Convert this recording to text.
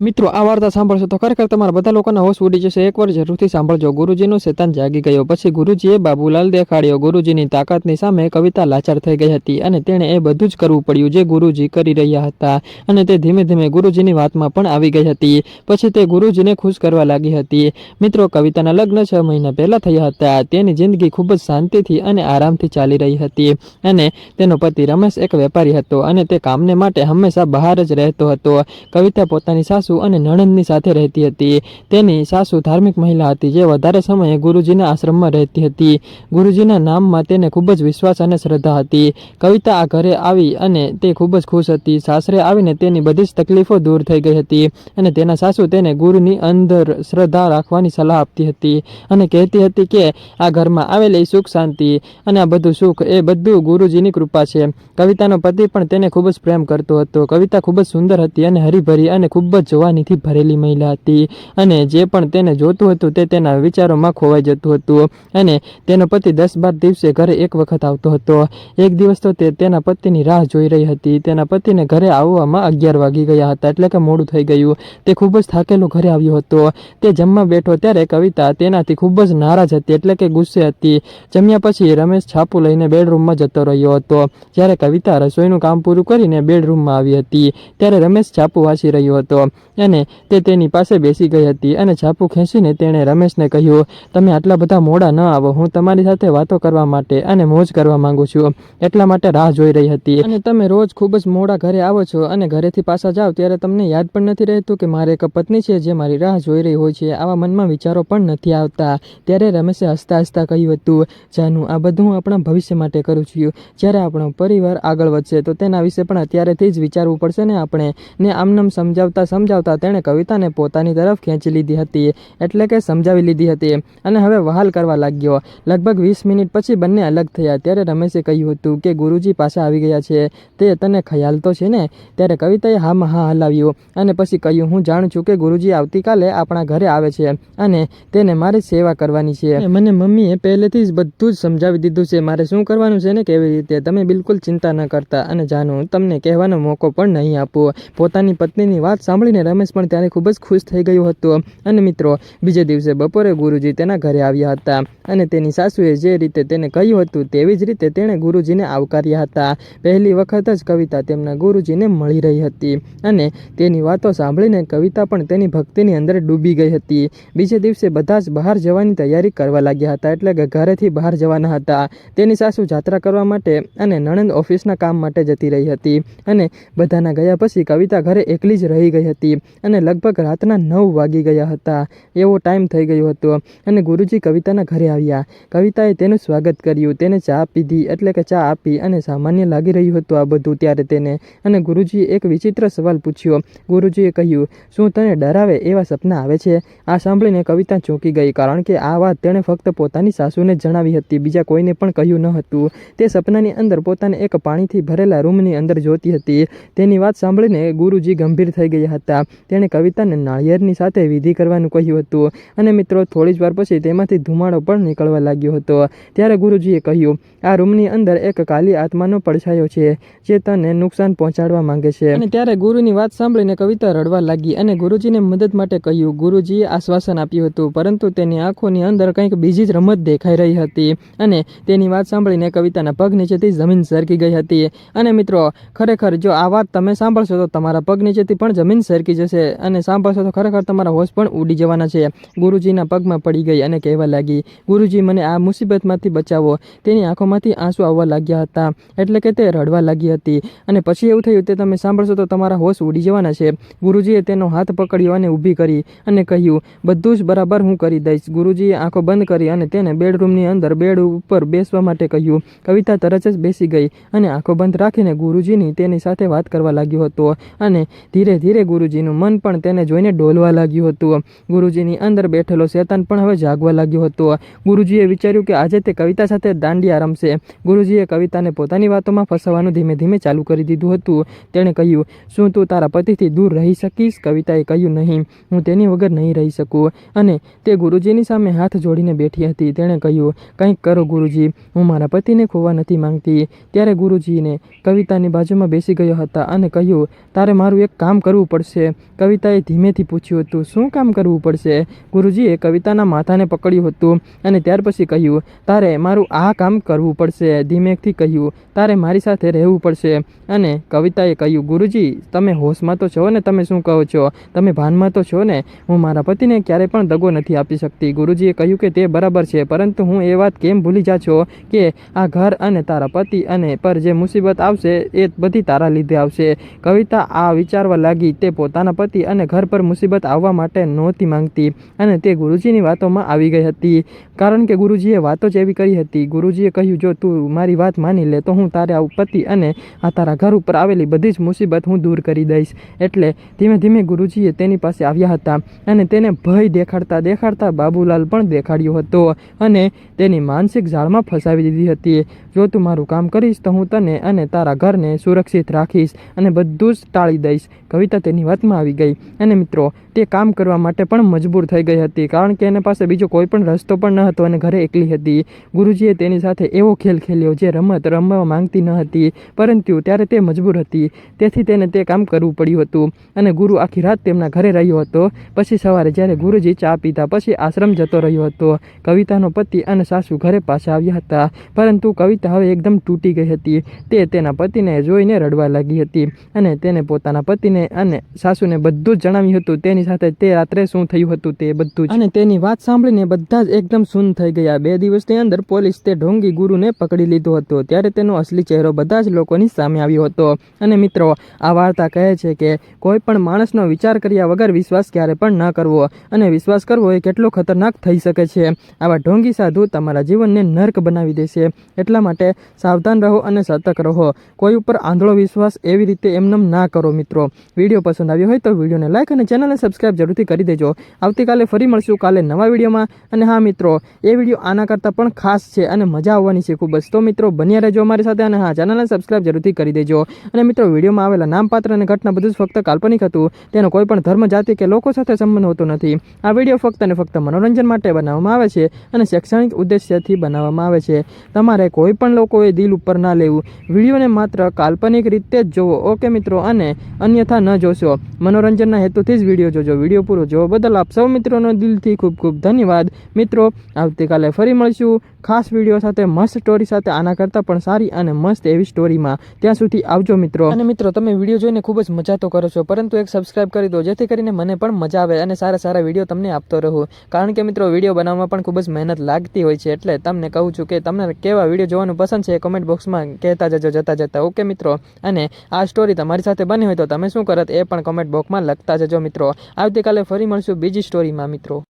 મિત્રો, આ વાર્તા સાંભળશો તો ખરેખર તમારા બધા લોકોના હોશ ઉડી જશે. એકવાર જરૂરથી સાંભળજો. ગુરુજીનું શેતાન જાગી ગયો. પછી ગુરુજીએ બાબુલાલ દેખાડ્યો. ગુરુજીની તાકાતની સામે કવિતા લાચાર થઈ ગઈ હતી અને તેણે એ બધું જ કરવું પડ્યું જે ગુરુજી કરી રહ્યા હતા. અને તે ધીમે ધીમે ગુરુજીની વાતમાં પણ આવી ગઈ હતી. પછી તે ગુરુજીને ખુશ કરવા લાગી હતી. મિત્રો, કવિતાના લગ્ન છ મહિના પહેલાં થયા હતા. તેની જિંદગી ખૂબ જ શાંતિથી અને આરામથી ચાલી રહી હતી. અને તેનો પતિ રમેશ એક વેપારી હતો અને તે કામને માટે હંમેશા બહાર જ રહેતો હતો. કવિતા પોતાની સાસુ અને નણંદની સાથે રહેતી હતી. તેની સાસુ ધાર્મિક મહિલા હતી જે વધારે સમયે ગુરુજીના આશ્રમમાં રહેતી હતી. ગુરુજીના નામમાં તેને ખૂબ જ વિશ્વાસ અને શ્રદ્ધા હતી. કવિતા આ ઘરે આવી અને તે ખૂબ જ ખુશ હતી. સાસરે આવીને તેની બધી જ તકલીફો દૂર થઈ ગઈ હતી અને તેના સાસુ તેને ગુરુની અંદર શ્રદ્ધા રાખવાની સલાહ આપતી હતી અને કહેતી હતી કે, આ ઘરમાં આવેલી સુખ શાંતિ અને આ બધું સુખ એ બધું ગુરુજીની કૃપા છે. કવિતાનો પતિ પણ તેને ખૂબ જ પ્રેમ કરતો હતો. કવિતા ખૂબ જ સુંદર હતી અને હરીભરી અને ખૂબ જ જવાનીથી ભરેલી મહિલા હતી અને જે પણ તેને જોતું હતું તે તેના વિચારોમાં ખોવાઈ જતું હતું અને તેનો પતિ દસ બાર દિવસે ઘરે એક વખત આવતો હતો. એક દિવસ તો તે તેના પતિની રાહ જોઈ રહી હતી. તેના પતિને ઘરે આવવામાં અગિયાર વાગી ગયા હતા એટલે કે મોડું થઈ ગયું. તે ખૂબ જ થાકેલો ઘરે આવ્યો હતો. તે જમવા બેઠો ત્યારે કવિતા તેનાથી ખૂબ જ નારાજ હતી એટલે કે ગુસ્સે હતી. જમ્યા પછી રમેશ છાપું લઈને બેડરૂમમાં જતો રહ્યો હતો. જ્યારે કવિતા રસોઈનું કામ પૂરું કરીને બેડરૂમમાં આવી હતી. ત્યારે રમેશ છાપું વાંચી રહ્યો હતો. અને તે તેની પાસે બેસી ગઈ હતી અને છાપું ખેંચીને તેણે રમેશને કહ્યું, તમે આટલા બધા મોડા ન આવો. હું તમારી સાથે વાતો કરવા માટે અને મોજ કરવા માંગુ છું. એટલા માટે રાહ જોઈ રહી હતી. અને તમે રોજ ખૂબ જ મોડા ઘરે આવો છો અને ઘરેથી પાછા જાઓ ત્યારે તમને યાદ પણ નથી રહેતું કે મારે એક પત્ની છે જે મારી રાહ જોઈ રહી હોય છે. આવા મનમાં વિચારો પણ નથી આવતા. ત્યારે રમેશે હસતા હસતા કહ્યું હતું, જાનું, આ બધું હું આપણા ભવિષ્ય માટે કરું છું. જ્યારે આપણો પરિવાર આગળ વધશે, તો તેના વિશે પણ અત્યારેથી જ વિચારવું પડશે ને આપણે. ને આમનામ સમજાવતા સમજાવતા તેણે કવિતાને પોતાની તરફ ખેંચી લીધી હતી, એટલે કે સમજાવી લીધી હતી અને હવે વહાલ કરવા લાગ્યો. લગભગ વીસ મિનિટ પછી બંને અલગ થયા. ત્યારે રમેશે કહ્યું હતું કે, ગુરુજી પાસે આવી ગયા છે. તે તને ખ્યાલ તો છે ને? ત્યારે કવિતાએ હામાં હા હલાવ્યું અને પછી કહ્યું, હું જાણું છું કે ગુરુજી આવતીકાલે આપણા ઘરે આવે છે અને તેને મારી સેવા કરવાની છે. મને મમ્મીએ પહેલેથી જ બધું જ સમજાવી દીધું છે. મારે શું કરવાનું છે ને કેવી રીતે? તમે બિલકુલ ચિંતા ન કરતા અને જાણું, તમને કહેવાનો મોકો પણ નહીં આપવો પોતાની પત્નીની વાત સાંભળીને રમેશ પણ ત્યારે ખૂબ જ ખુશ થઈ ગયું હતું. અને મિત્રો, બીજે દિવસે બપોરે ગુરુજી તેના ઘરે આવ્યા હતા. અને તેની સાસુએ જે રીતે તેને કહ્યું હતું, તેવી જ રીતે તેણે ગુરુજીને આવકાર્યા હતા. પહેલી વખત જ કવિતા તેમના ગુરુજીને મળી રહી હતી. અને તેની વાતો સાંભળીને કવિતા પણ તેની ભક્તિની અંદર ડૂબી ગઈ હતી. બીજે દિવસે બધા જ બહાર જવાની તૈયારી કરવા લાગ્યા હતા, એટલે કે ઘરેથી બહાર જવાના હતા. તેની સાસુ જાત્રા કરવા માટે અને નણંદ ઓફિસના કામ માટે જતી રહી હતી. અને બધાના ગયા પછી કવિતા ઘરે એકલી જ રહી ગઈ હતી. અને લગભગ રાતના નવ વાગી ગયા હતા. એવો ટાઈમ થઈ ગયો હતો અને ગુરુજી કવિતાના ઘરે આવ્યા. કવિતાએ તેનું સ્વાગત કર્યું. તેને ચા પીધી એટલે કે ચા આપી અને સામાન્ય લાગી રહ્યું હતું આ બધું ત્યારે તેને. અને ગુરુજીએ એક વિચિત્ર સવાલ પૂછ્યો. ગુરુજીએ કહ્યું, શું તને ડરાવે એવા સપના આવે છે? આ સાંભળીને કવિતા ચોંકી ગઈ કારણ કે આ વાત તેણે ફક્ત પોતાની સાસુને જણાવી હતી. બીજા કોઈને પણ કહ્યું ન હતું. તે સપનાની અંદર પોતાને એક પાણીથી ભરેલા રૂમની અંદર જોતી હતી. તેની વાત સાંભળીને ગુરુજી ગંભીર થઈ ગયા હતા. તેણે કવિતાને નાળિયેરની સાથે વિધિ કરવાનું કહ્યું હતું. અને મિત્રો થોડી જ વાર પછી તેમાંથી ધુમાડો પણ નીકળવા લાગ્યો હતો. ત્યારે ગુરુજીએ કહ્યું, આ રૂમની અંદર એક કાલી આત્માનો પડછાયો છે, જે તને નુકસાન પહોંચાડવા માંગે છે. અને ત્યારે ગુરુની વાત સાંભળીને કવિતા રડવા લાગી અને ગુરુજીને મદદ માટે કહ્યું, ગુરુજીએ આશ્વાસન આપ્યું હતું, પરંતુ તેની આંખોની અંદર કંઈક બીજી જ રમત દેખાઈ રહી હતી. અને તેની વાત સાંભળીને કવિતાના પગ નીચેથી જમીન સરકી ગઈ હતી. અને મિત્રો, ખરેખર જો આ વાત તમે સાંભળશો તો તમારા પગ નીચેથી પણ જમીન સરકી જશે અને સાંભળશો તો ખરેખર તમારા હોશ પણ ઉડી જવાના છે. ગુરુજીના પગમાં પડી ગઈ અને કહેવા લાગી, ગુરુજી, મને આ મુસીબતમાંથી બચાવો. તેની આંખોમાંથી આંસુ આવવા લાગ્યા હતા, એટલે કે તે રડવા લાગી હતી. અને પછી એવું થયું, તે તમે સાંભળશો તો તમારા હોશ ઉડી જવાના છે. ગુરુજીએ તેનો હાથ પકડ્યો અને ઊભી કરી અને કહ્યું, બધું જ બરાબર હું કરી દઈશ. ગુરુજીએ આંખો બંધ કરી અને તેને બેડરૂમની અંદર બેડ ઉપર બેસવા માટે કહ્યું. કવિતા તરત જ બેસી ગઈ અને આંખો બંધ રાખીને ગુરુજીની તેની સાથે વાત કરવા લાગ્યો હતો. અને ધીરે ધીરે ગુરુજીનું મન પણ તેને જોઈને ડોલવા લાગ્યું હતું. ગુરુજીની અંદર બેઠેલો શેતાન પણ હવે જાગવા લાગ્યો હતો. ગુરુજીએ વિચાર્યું કે આજે તે કવિતા સાથે દાંડિયા રમશે. ગુરુજીએ કવિતાને પોતાની વાતોમાં ફસાવવાનું ધીમે ધીમે ચાલુ કરી દીધું હતું. તેણે કહ્યું, શું તું તારા પતિથી દૂર રહી શકીશ? કવિતાએ કહ્યું, નહીં, હું તેની વગર નહીં રહી શકું. અને તે ગુરુજીની સામે હાથ જોડીને બેઠી હતી. તેણે કહ્યું, કંઈક કરો ગુરુજી, હું મારા પતિને ખોવા નથી માંગતી. ત્યારે ગુરુજીને કવિતાની બાજુમાં બેસી ગયો હતા અને કહ્યું, તારે મારું એક કામ કરવું પડશે. કવિતાએ ધીમેથી પૂછ્યું હતું, શું કામ કરવું પડશે? ગુરુજીએ કવિતાના માથાને પકડ્યું હતું અને ત્યાર પછી કહ્યું, તારે મારું આ કામ કરવું પડશે. ધીમેથી કહ્યું, તારે મારી સાથે રહેવું પડશે. અને કવિતાએ કહ્યું, ગુરુજી, તમે હોશમાં તો છો ને તમે શું કહો છો? તમે ભાનમાં તો છો ને? હું મારા પતિને ક્યારેય પણ દગો નથી આપી શકતી. ગુરુજીએ કહ્યું કે તે બરાબર છે, પરંતુ હું એ વાત કેમ ભૂલી જા છો કે આ ઘર અને તારા પતિ અને પર જે મુસીબત આવશે એ બધી તારા લીધે આવશે. કવિતા આ વિચારવા લાગી, તે પોતાના પતિ અને ઘર પર મુસીબત આવવા માટે નહોતી માંગતી અને તે ગુરુજીની વાતોમાં આવી ગઈ હતી. કારણ કે ગુરુજીએ વાતો જ એવી કરી હતી, ગુરુજીએ કહ્યું, જો તું મારી વાત માની લે, તો હું તારા પતિ અને આ તારા ઘર ઉપર આવેલી બધી જ મુસીબત હું દૂર કરી દઈશ. એટલે ધીમે ધીમે ગુરુજીએ તેની પાસે આવ્યા હતા અને તેને ભય દેખાડતા દેખાડતા બાબુલાલ પણ દેખાડ્યો હતો અને તેની માનસિક જાળમાં ફસાવી દીધી હતી. જો તું મારું કામ કરીશ, તો હું તને અને તારા ઘરને સુરક્ષિત રાખીશ અને બધું જ ટાળી દઈશ. કવિતા તેની વાતમાં આવી ગઈ. અને મિત્રો, તે કામ કરવા માટે પણ મજબૂર થઈ ગઈ હતી, કારણ કે એને પાસે બીજો કોઈ પણ રસ્તો પણ ન હતો અને ઘરે એકલી હતી. ગુરુજીએ તેની સાથે એવો ખેલ ખેલ્યો જે રમત રમવા માંગતી ન હતી, પરંતુ ત્યારે તે મજબૂર હતી. તેથી તેને તે કામ કરવું પડ્યું હતું. અને ગુરુ આખી રાત તેમના ઘરે રહ્યો હતો. પછી સવારે જ્યારે ગુરુજી ચા પીતા, પછી આશ્રમ જતો રહ્યો હતો. કવિતાનો પતિ અને સાસુ ઘરે પાછા આવ્યા હતા, પરંતુ કવિતા હવે એકદમ તૂટી ગઈ હતી. તે તેના પતિને જોઈને રડવા લાગી હતી અને તેને પોતાના પતિને અને સાસુને બધું જ જણાવ્યું હતું. તેની સાથે તે રાત્રે શું થયું હતું તે બધું અને તેની વાત સાંભળીને બધા જ એકદમ સૂન થઈ ગયા. બે દિવસની અંદર પોલીસ તે ઢોંગી ગુરુને પકડી લીધો હતો. ત્યારે તેનો અસલી ચહેરો બધા જ લોકોની સામે આવ્યો હતો. અને મિત્રો, આ વાર્તા કહે છે કે કોઈ પણ માણસનો વિચાર કર્યા વગર વિશ્વાસ ક્યારે પણ ન કરવો. અને વિશ્વાસ કરવો એ કેટલો ખતરનાક થઈ શકે છે. આવા ઢોંગી સાધુ તમારા જીવનને નર્ક બનાવી દેશે. એટલા માટે સાવધાન રહો અને સતર્ક રહો. કોઈ ઉપર આંધળો વિશ્વાસ એવી રીતે એમનેમ ના કરો, મિત્રો. વીડિયો પસંદ આવ્યો હોય તો વિડીયોને લાઈક અને ચેનલને સબસ્ક્રાઇબ જરૂરથી કરી દેજો. આવતીકાલે ફરી મળશું કાલે નવા વિડીયોમાં. અને હા મિત્રો, એ વીડિયો આના કરતાં પણ ખાસ છે અને મજા આવવાની છે ખૂબ જ. તો મિત્રો, બન્યા રહેજો અમારી સાથે અને હા, ચેનલને સબસ્ક્રાઇબ જરૂરથી કરી દેજો. અને મિત્રો, વિડીયોમાં આવેલા નામપાત્ર અને ઘટના બધું જ ફક્ત કાલ્પનિક હતું. તેનો કોઈ પણ ધર્મ, જાતિ કે લોકો સાથે સંબંધ હોતો નથી. આ વીડિયો ફક્ત અને ફક્ત મનોરંજન માટે બનાવવામાં આવે છે અને શૈક્ષણિક ઉદ્દેશ્યથી બનાવવામાં આવે છે. તમારે કોઈ પણ લોકોએ દિલ ઉપર ના લેવું. વિડીયોને માત્ર કાલ્પનિક રીતે જ જોવો. ઓકે મિત્રો, અને અન્યથા ન જોશો. મનોરંજનના હેતુથી જ વીડિયો જોજો. વીડિયો પૂરો જોવા બદલ આપ સૌ મિત્રોનો દિલથી ખૂબ ખૂબ ધન્યવાદ. મિત્રો, આવતીકાલે ફરી મળીશું. ખાસ વીડિયો સાથે, મસ્ત સ્ટોરી સાથે, આના કરતાં પણ સારી અને મસ્ત એવી સ્ટોરીમાં ત્યાં સુધી આવજો મિત્રો. અને મિત્રો, તમે વીડિયો જોઈને ખૂબ જ મજા તો કરો છો, પરંતુ એક સબસ્ક્રાઇબ કરી દો, જેથી કરીને મને પણ મજા આવે અને સારા સારા વીડિયો તમને આપતો રહું. કારણ કે મિત્રો, વીડિયો બનાવવામાં પણ ખૂબ જ મહેનત લાગતી હોય છે, એટલે તમને કહું છું કે તમને કેવા વીડિયો જોવાનું પસંદ છે કમેન્ટ બોક્સમાં કહેતા જજો, જતા જતા. ઓકે મિત્રો? અને આ સ્ટોરી તમારી સાથે બની હોય તો તમે શું કરત એ પણ કમેન્ટ બોક્સમાં લખતા જજો મિત્રો. આવતીકાલે ફરી મળશું બીજી સ્ટોરીમાં મિત્રો.